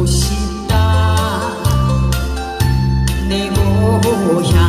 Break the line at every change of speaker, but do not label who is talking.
오신다. 내 고향